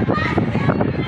పరిష్కరించాలి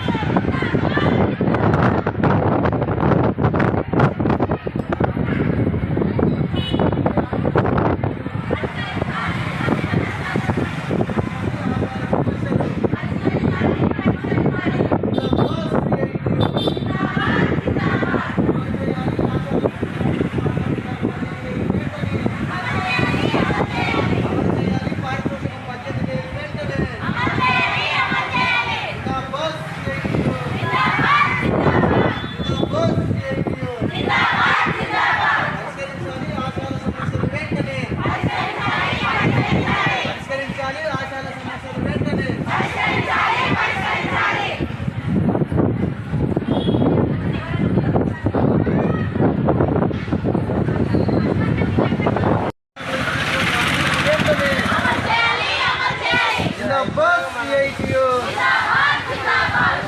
సిఐటియు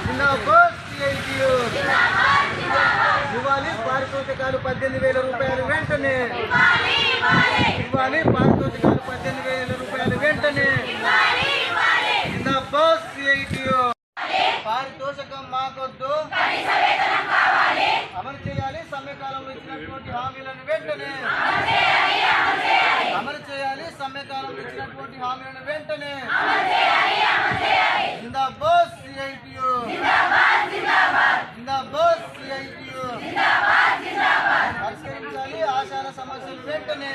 జిందాబాద్ సిఐటియు ఇవ్వాలి పారితోషికాలు పద్దెనిమిది వేల రూపాయలు వెంటనే. ఇవ్వాలి పారితోషికాలు పద్దెనిమిది వేల రూపాయలు వెంటనే. జిందాబాద్ సిఐటియు పారితోషికం మాకొద్దు. అమలు చేయాలి. సమ్మెకాలంలో ఇచ్చినటువంటి హామీలను వెంటనే. అమలు చేయాలి. సమ్మెకాలంలో ఇచ్చినటువంటి హామీలను వెంటనే జిందాబాద్ సిఐటియు జిందాబాద్ సిఐటియు పరిష్కరించాలి ఆశాల సమస్యలు వెంటనే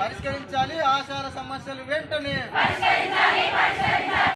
పరిష్కరించాలి ఆచార సమస్యలు వెంటనే.